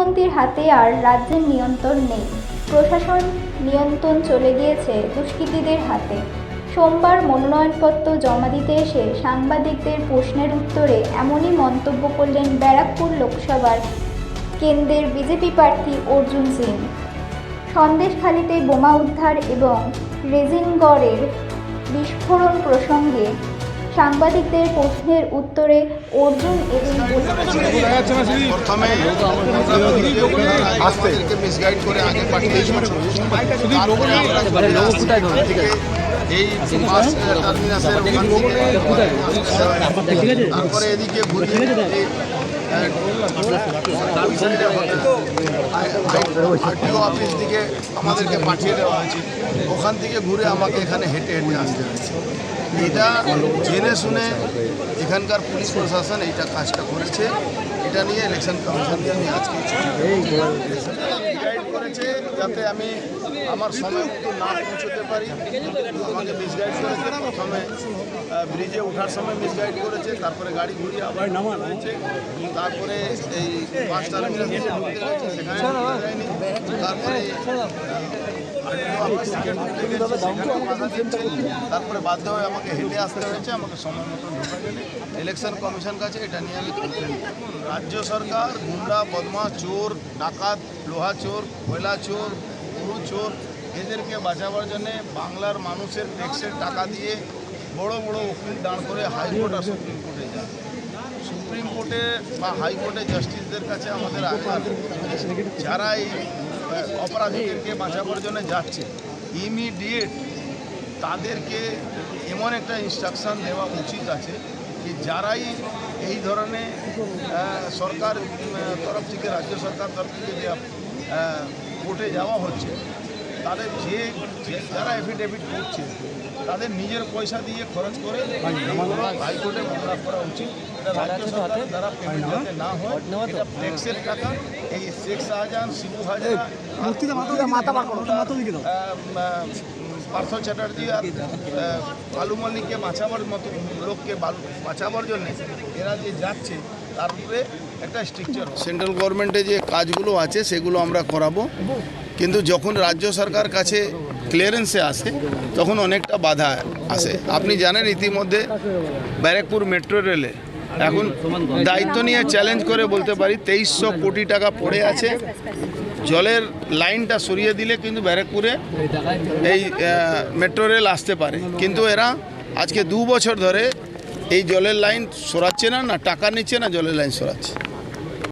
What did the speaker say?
হাতে আর রাজ্যের নিয়ন্ত্রণ নেই। প্রশাসন নিয়ন্ত্রণ চলে গিয়েছে দুষ্কৃতীদের হাতে। সোমবার মনোনয়নপত্র জমা দিতে এসে সাংবাদিকদের প্রশ্নের উত্তরে এমনই মন্তব্য করলেন ব্যারাকপুর লোকসভার কেন্দ্রের বিজেপি প্রার্থী অর্জুন সিং। সন্দেশখালিতে বোমা উদ্ধার এবং রেজিনগড়ের বিস্ফোরণ প্রসঙ্গে সাংবাদিকদের প্রশ্নের উত্তরে অর্জুন এবং এই তারপরে এদিকে আরটিও অফিস দিকে আমাদেরকে পাঠিয়ে দেওয়া হয়েছে ওখান থেকে ঘুরে আমাকে এখানে হেঁটে হেঁটে আসতে হয়েছে এটা জেনে শুনে এখানকার পুলিশ প্রশাসন এইটা কাজটা করেছে এটা নিয়ে ইলেকশন কমিশনকে আমি আজকে করেছে যাতে আমি আমার সময় মতো না পৌঁছতে পারি আমাকে মিসগাইড করেছে প্রথমে ব্রিজে ওঠার সময় মিসগাইড করেছে তারপরে গাড়ি ঘুরিয়ে আবার নামা হয়েছে তারপরে এই বাস টার্মিনাল তারপরে দিচ্ছে। তারপরে বাধ্য হয়ে আমাকে হেঁটে আসতে হয়েছে। আমাকে সময় মতো ইলেকশন কমিশন কাছে এটা নিয়ে আমি রাজ্য সরকার গুন্ডা বদমা চোর ডাকাত লোহা চোর কয়লা চোর গরু চোর এদেরকে বাঁচাবার জন্যে বাংলার মানুষের ট্যাক্সের টাকা দিয়ে বড় বড় উকিল দাঁড় করে হাইকোর্ট আর সুপ্রিম কোর্টে যায় সুপ্রিম কোর্টে বা হাইকোর্টে জাস্টিসদের কাছে আমাদের আহ্বান, যারা এই অপরাধীদেরকে বাঁচাবার জন্য যাচ্ছে ইমিডিয়েট তাদেরকে এমন একটা ইনস্ট্রাকশান দেওয়া উচিত আছে যে যারাই এই ধরনের সরকার তরফ থেকে, রাজ্য সরকার তরফ থেকে যে কোর্টে যাওয়া হচ্ছে তাদের যে যারা এফিডেভিট করছে তাদের নিজের পয়সা দিয়ে খরচ করে হাইকোর্টে মামলা করা উচিত। পেমেন্ট যাতে না হয় এটা ট্যাক্সের টাকা। এই শেখ শাহজাহান শিবু হাজারা পার্থ চ্যাটার্জি আর বালু মল্লিককে বাঁচাবার মতো লোককে বাঁচাবার জন্য এরা যে যাচ্ছে তার উপরে একটা স্ট্রিকচার সেন্ট্রাল গভর্নমেন্টে যে কাজগুলো আছে সেগুলো আমরা করাবো। কিন্তু যখন রাজ্য সরকার কাছে ক্লিয়ারেন্সে আসে, তখন অনেকটা বাধা আসে। আপনি জানেন ইতিমধ্যে ব্যারাকপুর মেট্রো রেলে এখন দায়িত্ব নিয়ে চ্যালেঞ্জ করে বলতে পারি, তেইশশো কোটি টাকা পড়ে আছে। জলের লাইনটা সরিয়ে দিলে কিন্তু ব্যারাকপুরে এই মেট্রো রেল আসতে পারে। কিন্তু এরা আজকে দু বছর ধরে এই জলের লাইন সরাচ্ছে না না টাকা নিচ্ছে না, জলের লাইন সরাচ্ছে।